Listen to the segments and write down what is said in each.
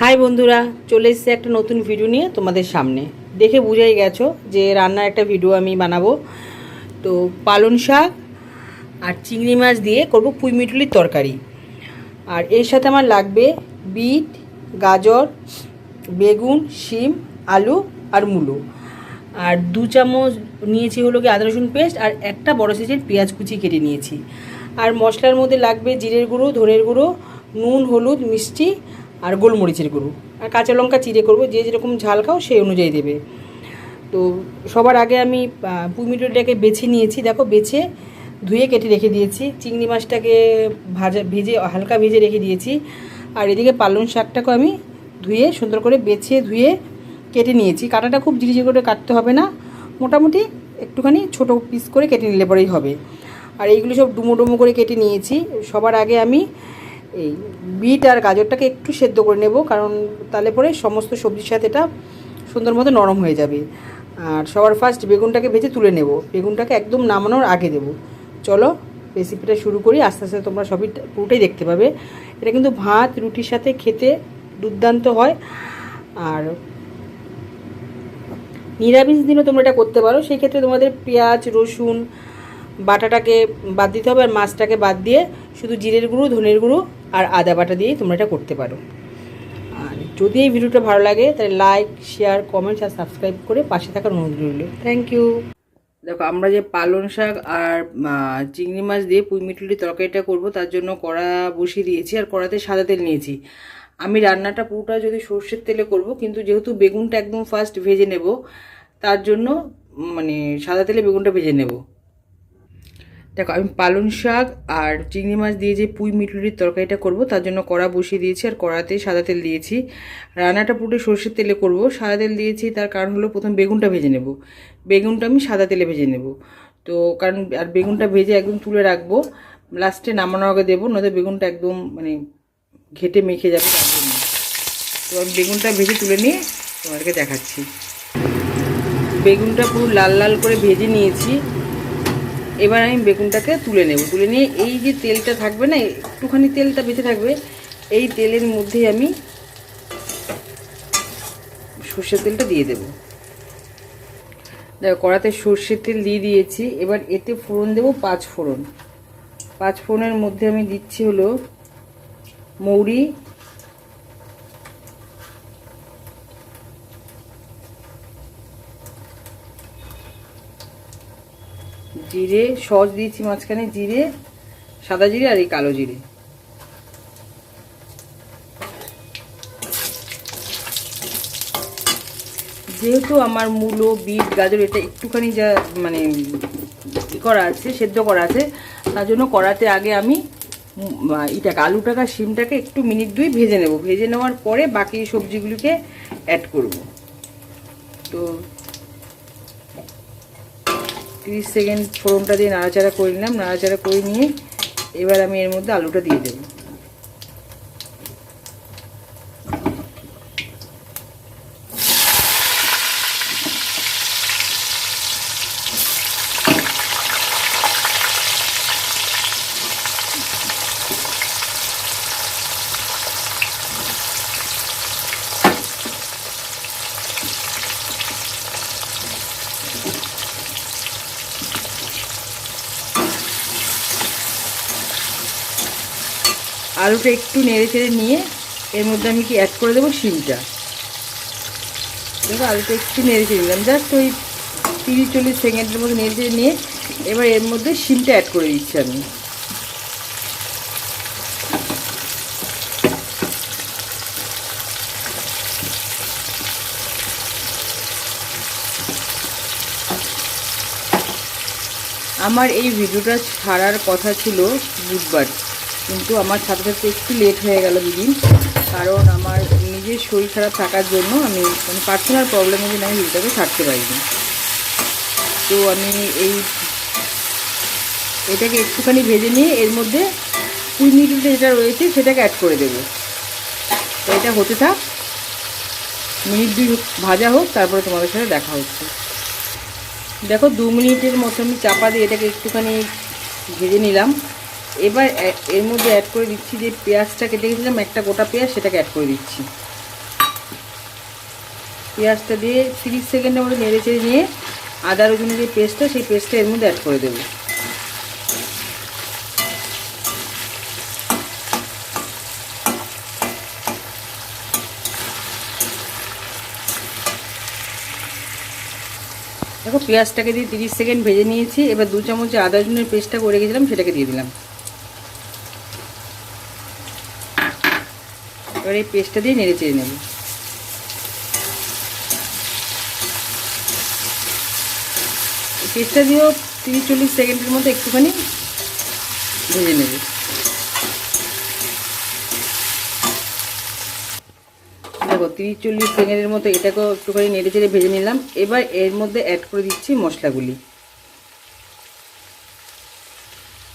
High বন্ধুরা, চলে এসেছে একটা নতুন ভিডিও নিয়ে তোমাদের সামনে। দেখে বুঝেই গেছো যে রান্নার একটা ভিডিও আমি বানাবো। তো পালন শাক আর চিংড়ি মাছ দিয়ে করব পুঁই মিটুলির তরকারি। আর এর সাথে আমার লাগবে বিট, গাজর, বেগুন, শিম, আলু আর মূলো। আর দু চামচ নিয়েছি হলো কি আদা, রসুন পেস্ট আর একটা বড় সাইজের পেঁয়াজ কুচি কেটে নিয়েছি। আর মশলার মধ্যে লাগবে জিরের গুঁড়ো, ধনের গুঁড়ো, নুন, হলুদ, মিষ্টি আর গোলমরিচের গুঁড়ো। আর কাঁচা লঙ্কা চিড়ে করব, যে যেরকম ঝাল খাও সেই অনুযায়ী দেবে। তো সবার আগে আমি পুমিটোটাকে বেছে নিয়েছি। দেখো, বেছে ধুয়ে কেটে রেখে দিয়েছি। চিংড়ি মাছটাকে ভাজা, ভেজে, হালকা ভেজে রেখে দিয়েছি। আর এদিকে পালং শাকটাকে আমি ধুয়ে, সুন্দর করে বেছে ধুয়ে কেটে নিয়েছি। কাটাটা খুব ঝিরিঝিরি করে কাটতে হবে না। মোটামুটি একটুখানি ছোট পিস করে কেটে নিলে পরেই হবে। আর এইগুলো সব ডুমো ডুমো করে কেটে নিয়েছি। সবার আগে আমি এই বিট আর গাজরটাকে একটু সেদ্ধ করে নেব, কারণ তাহলে পরে সমস্ত সবজির সাথে এটা সুন্দর মতো নরম হয়ে যাবে। আর সবার ফার্স্ট বেগুনটাকে ভেজে তুলে নেব। বেগুনটাকে একদম নামানোর আগে দেব। চলো রেসিপিটা শুরু করি, আস্তে আস্তে তোমরা সবই পুরোটাই দেখতে পাবে। এটা কিন্তু ভাত, রুটির সাথে খেতে দুর্দান্ত হয়। আর নিরামিষ দিনও তোমরা এটা করতে পারো। সেই ক্ষেত্রে তোমাদের পেঁয়াজ, রসুন, বাটাটাকে বাদ দিতে হবে, আর মাছটাকে বাদ দিয়ে শুধু জিরের গুঁড়ো, ধনের গুঁড়ো আর আদা বাটা দিয়েই তোমরা এটা করতে পারো। আর যদি এই ভিডিওটা ভালো লাগে, তাহলে লাইক শেয়ার কমেন্টস আর সাবস্ক্রাইব করে পাশে থাকার অনুরোধ রইল। থ্যাংক ইউ দেখো, আমরা যে পালং শাক আর চিংড়ি মাছ দিয়ে পুঁই মিটুলি তরকারিটা করব, তার জন্য কড়া বসিয়ে দিয়েছি আর কড়াতে সাদা তেল নিয়েছি। আমি রান্নাটা পুরোটা যদি সর্ষের তেলে করব, কিন্তু যেহেতু বেগুনটা একদম ফার্স্ট ভেজে নেব, তার জন্য মানে সাদা তেলে বেগুনটা ভেজে নেব। দেখো, আমি পালং শাক আর চিংড়ি মাছ দিয়ে যে পুঁই মিটুলির তরকারিটা করব, তার জন্য কড়া বসিয়ে দিয়েছি আর কড়াতে সাদা তেল দিয়েছি। রান্নাটা পুরো সর্ষের তেলে করব। সাদা তেল দিয়েছি, তার কারণ হলো প্রথম বেগুনটা ভেজে নেব। বেগুনটা আমি সাদা তেলে ভেজে নেব। তো কারণ, আর বেগুনটা ভেজে একদম তুলে রাখব, লাস্টে নামানোর আগে দেবো, নয়তো বেগুনটা একদম মানে ঘেটে মেখে যাবে তার জন্য। তো আমি বেগুনটা ভেজে তুলে নিয়ে তোমাদেরকে দেখাচ্ছি। বেগুনটা পুরো লাল লাল করে ভেজে নিয়েছি। এবার আমি বেগুনটাকে তুলে নেব। তুলে নিয়ে এই যে তেলটা থাকবে না, একটুখানি তেলটা বেঁচে থাকবে, এই তেলের মধ্যেই আমি সর্ষের তেলটা দিয়ে দেব। দেখো, কড়াতে সর্ষের তেল দিয়ে দিয়েছি। এবার এতে ফোড়ন দেব পাঁচ ফোড়ন। পাঁচ ফোড়নের মধ্যে আমি দিচ্ছি হলো মৌরি জিরে, সস দিয়েছি মাঝখানে জিরে, সাদা জিরে আর এই কালো জিরে। যেহেতু আমার মূলো, বিট, গাজর এটা একটুখানি যা মানে করা আছে, সেদ্ধ করা আছে, তার জন্য করাতে আগে আমি এটাকে আলুটাকে শিমটাকে একটু মিনিট দুই ভেজে নেব। ভেজে নেওয়ার পরে বাকি সবজিগুলিকে অ্যাড করব। তো তিরিশ সেকেন্ড ফোড়নটা দিয়ে নাড়াচাড়া করে নিলাম। নাড়াচাড়া করে নিয়ে এবার আমি এর মধ্যে আলুটা দিয়ে দেবো। আলুটা একটু নেড়ে চেড়ে নিয়ে এর মধ্যে আমি কি অ্যাড করে দেবো? শিমটা। দেখো আলুটা একটু নেড়ে চেড়ে নিলাম। জাস্ট ওই তিরিশ চল্লিশ সেকেন্ডের মধ্যে নেড়ে চেড়ে নিয়ে এবার এর মধ্যে শিমটা অ্যাড করে দিচ্ছি আমি। আমার এই ভিডিওটা ছাড়ার কথা ছিল বুধবার। কিন্তু আমার সাথে সাথে একটু লেট হয়ে গেল দুদিন কারণ আমার নিজের শরীর খারাপ থাকার জন্য আমি মানে পার্সোনাল প্রবলেমের জন্য আমি ভিডিওটাকে ছাড়তে পারিনি। তো আমি এই এটাকে একটুখানি ভেজে নিয়ে এর মধ্যে মিনিট যেটা রয়েছে সেটাকে অ্যাড করে দেবো। তো এটা হতে থাক। মিনিট দুই ভাজা হোক, তারপরে তোমাদের সাথে দেখা হচ্ছে। দেখো, দু মিনিটের মতো আমি চাপা দিয়ে এটাকে একটুখানি ভেজে নিলাম। এবার এর মধ্যে অ্যাড করে দিচ্ছি যে পেঁয়াজটা কেটে গেছিলাম একটা গোটা পেঁয়াজ সেটাকে অ্যাড করে দিচ্ছি। পেঁয়াজটা দিয়ে তিরিশ সেকেন্ডের মতো নেড়ে চেড়ে নিয়ে আদা রসুনের যে পেস্টটা, সেই পেস্টটা এর মধ্যে অ্যাড করে দেবো। দেখো, পেঁয়াজটাকে দিয়ে তিরিশ সেকেন্ড ভেজে নিয়েছি। এবার দু চামচ আদা, রসুনের পেস্টটা করে রেখেছিলাম, সেটাকে দিয়ে দিলাম। এবার এই পেস্টটা দিয়ে নেড়ে চেড়ে নেব। পেস্টটা দিয়েও তিরিশ চল্লিশ সেকেন্ডের মতো একটুখানি ভেজে নেব। দেখো, তিরিশ চল্লিশ সেকেন্ডের মতো এটাকেও একটুখানি নেড়ে চেড়ে ভেজে নিলাম। এবার এর মধ্যে অ্যাড করে দিচ্ছি মশলাগুলি।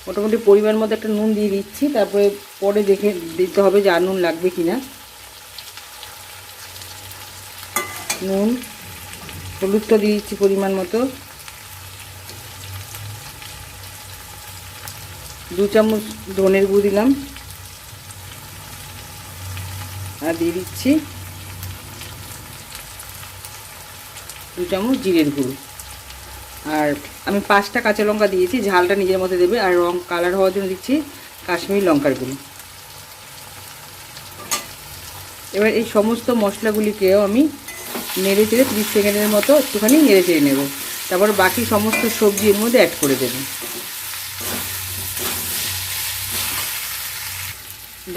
মোটামুটি পরিমাণ মতো একটা নুন দিয়ে দিচ্ছি, তারপরে পরে দেখে দিতে হবে যে আর নুন লাগবে কি না নুন, হলুদটা দিয়ে দিচ্ছি পরিমাণ মতো। দু চামচ ধনের গুঁড়ো দিলাম। আর দিয়ে দিচ্ছি দু চামচ জিরের গুঁড়ো। আর আমি পাঁচটা কাঁচা লঙ্কা দিয়েছি, ঝালটা নিজের মধ্যে দেবে, আর রং কালার হওয়ার জন্য দিচ্ছি কাশ্মীরি লঙ্কার গুঁড়ো। এবার এই সমস্ত মশলাগুলিকেও আমি নেড়ে চেড়ে তিরিশ সেকেন্ডের মতো একটুখানি নেড়ে চেড়ে নেব। তারপর বাকি সমস্ত সবজি এর মধ্যে অ্যাড করে দেব।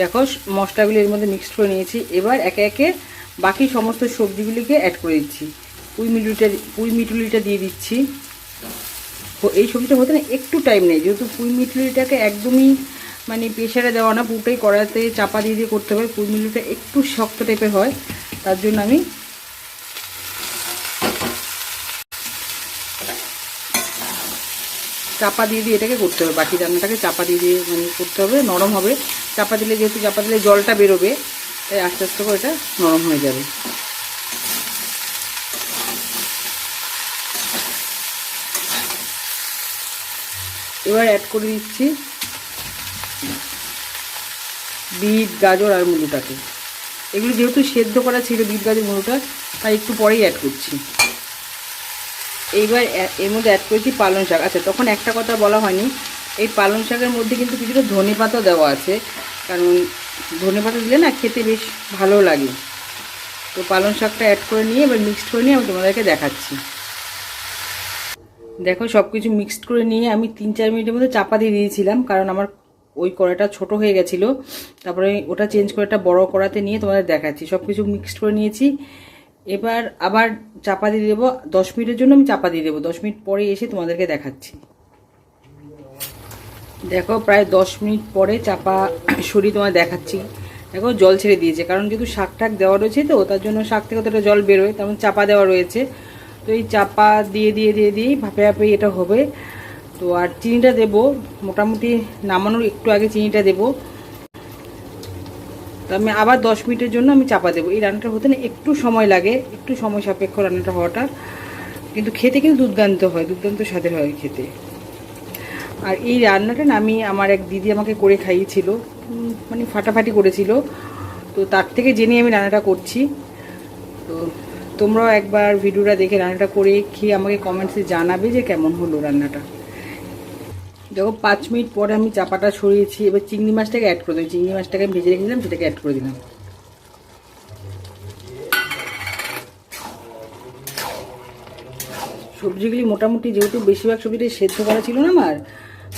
দেখো, মশলাগুলি এর মধ্যে মিক্সড করে নিয়েছি। এবার একে একে বাকি সমস্ত সবজিগুলিকে অ্যাড করে দিচ্ছি। পুঁই মিটুলিটা পুঁই মিটুলিটা দিয়ে দিচ্ছি। এই সবজিটা হতে না একটু টাইম নেই। যেহেতু পুঁই মিটুলিটাকে একদমই মানে প্রেশারে দেওয়া না, পুরোটাই কড়াতে চাপা দিয়ে দিয়ে করতে হবে। পুঁই মিটুলিটা একটু শক্ত টাইপের হয়, তার জন্য আমি চাপা দিয়ে দিয়ে এটাকে করতে হবে। বাকি রান্নাটাকে চাপা দিয়ে দিয়ে মানে করতে হবে, নরম হবে। চাপা দিলে যেহেতু চাপা দিলে জলটা বেরোবে, তাই আস্তে আস্তে করে এটা নরম হয়ে যাবে। এবার অ্যাড করে দিচ্ছি বিট, গাজর আর মুলোটাকে। এগুলো যেহেতু সেদ্ধ করা ছিল বিট, গাজর, মুলোটা, তাই একটু পরেই অ্যাড করছি। এইবার এর মধ্যে অ্যাড করেছি পালং শাক। আচ্ছা তখন একটা কথা বলা হয়নি। এই পালং শাকের মধ্যে কিন্তু কিছুটা ধনে পাতা দেওয়া আছে। কারণ ধনে পাতা দিলে না খেতে বেশ ভালো লাগে। তো পালং শাকটা অ্যাড করে নিয়ে এবার মিক্সড করে নিয়ে আমি তোমাদেরকে দেখাচ্ছি। দেখো সব কিছু মিক্সড করে নিয়ে আমি তিন চার মিনিটের মধ্যে চাপা দিয়ে দিয়েছিলাম, কারণ আমার ওই কড়াটা ছোট হয়ে গেছিল। তারপরে ওটা চেঞ্জ করে একটা বড় কড়াতে নিয়ে তোমাদের দেখাচ্ছি। সব কিছু মিক্সড করে নিয়েছি। এবার আবার চাপা দিয়ে দেবো। দশ মিনিটের জন্য আমি চাপা দিয়ে দেবো। দশ মিনিট পরে এসে তোমাদেরকে দেখাচ্ছি। দেখো, প্রায় দশ মিনিট পরে চাপা সরিয়ে তোমার দেখাচ্ছি। দেখো, জল ছেড়ে দিয়েছে। কারণ যেহেতু শাক টাক দেওয়া রয়েছে তো, তার জন্য শাক থেকে তো জল বেরোয়। তেমন চাপা দেওয়া রয়েছে। তো এই চাপা দিয়ে দিয়ে দিয়ে, দিয়েই ভাপে ভাপে এটা হবে। তো আর চিনিটা দেবো, মোটামুটি নামানোর একটু আগে চিনিটা দেবো। তো আমি আবার দশ মিনিটের জন্য আমি চাপা দেবো। এই রান্নাটা হতে না একটু সময় লাগে, একটু সময় সাপেক্ষ রান্নাটা হওয়াটা। কিন্তু খেতে কিন্তু দুর্দান্ত হয়, দুর্দান্ত স্বাদের হয় খেতে। আর এই রান্নাটা না আমি আমার এক দিদি আমাকে করে খাইয়েছিল মানে ফাটাফাটি করেছিল। তো তার থেকে জেনে আমি রান্নাটা করছি। তো তোমরাও একবার ভিডিওটা দেখে রান্নাটা করে খেয়ে আমাকে কমেন্টসে জানাবে যে কেমন হলো রান্নাটা। দেখো, পাঁচ মিনিট পরে আমি চাপাটা সরিয়েছি, এবার চিংড়ি মাছটাকে অ্যাড করে দিই চিংড়ি মাছটাকে ভেজে রেখেছিলাম, সেটাকে অ্যাড করে দিলাম। সবজিগুলি মোটামুটি যেহেতু বেশিরভাগ সবজিটাই সেদ্ধ করা ছিল না আমার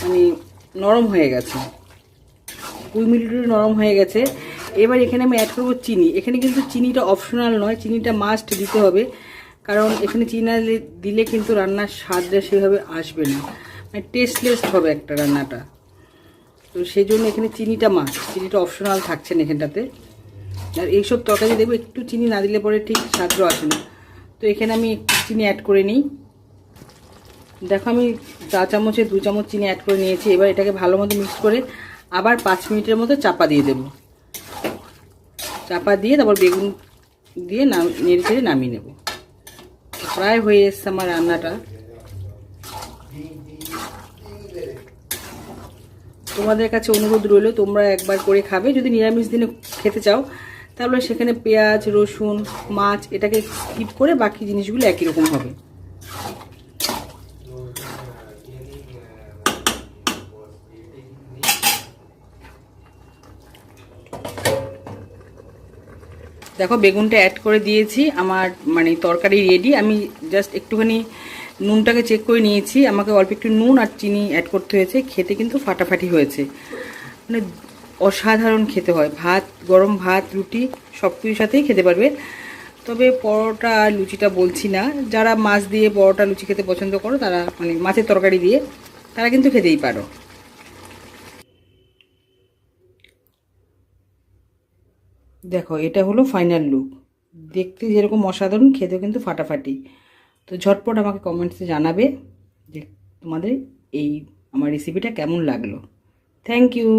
মানে নরম হয়ে গেছে। কুড়ি মিনিট নরম হয়ে গেছে। এবার এখানে আমি অ্যাড করব চিনি। এখানে কিন্তু চিনিটা অপশনাল নয়, চিনিটা মাস্ট দিতে হবে। কারণ এখানে চিনি দিলে কিন্তু রান্নার স্বাদটা সেভাবে আসবে না। মানে টেস্টলেস হবে একটা রান্নাটা। তো সেই জন্য এখানে চিনিটা মাস্ট চিনিটা অপশনাল থাকছে না এখানটাতে। আর এইসব তরকারি দেবো একটু চিনি না দিলে পরে ঠিক স্বাদটা আসে না। তো এখানে আমি একটু চিনি অ্যাড করে নিই। দেখো আমি চা চামচে দু চামচ চিনি অ্যাড করে নিয়েছি। এবার এটাকে ভালো মতো মিক্স করে আবার পাঁচ মিনিটের মতো চাপা দিয়ে দেব। চাপা দিয়ে তারপর বেগুন দিয়ে নাম, নেড়ে চেড়ে নামিয়ে নেব। প্রায় হয়ে এসছে আমার রান্নাটা। তোমাদের কাছে অনুরোধ রইল, তোমরা একবার করে খাবে। যদি নিরামিষ দিনে খেতে চাও, তাহলে সেখানে পেঁয়াজ, রসুন, মাছ, এটাকে স্কিপ করে বাকি জিনিসগুলো একই রকম হবে। দেখো, বেগুনটা অ্যাড করে দিয়েছি, আমার মানে তরকারি রেডি আমি জাস্ট একটুখানি নুনটাকে চেক করে নিয়েছি। আমাকে অল্প একটু নুন আর চিনি অ্যাড করতে হয়েছে। খেতে কিন্তু ফাটাফাটি হয়েছে। মানে অসাধারণ খেতে হয়। ভাত, গরম ভাত, রুটি সব কিছুর সাথেই খেতে পারবে। তবে পরোটা আর লুচিটা বলছি না। যারা মাছ দিয়ে পরোটা, লুচি খেতে পছন্দ করো, তারা মানে মাছের তরকারি দিয়ে, তারা কিন্তু খেতেই পারো। দেখো, এটা হলো ফাইনাল লুক দেখতে যেরকম অসাধারণ, খেতেও কিন্তু ফাটাফাটি। তো ঝটপট আমাকে কমেন্টসে জানাবে যে তোমাদের এই আমার রেসিপিটা কেমন লাগল। Thank you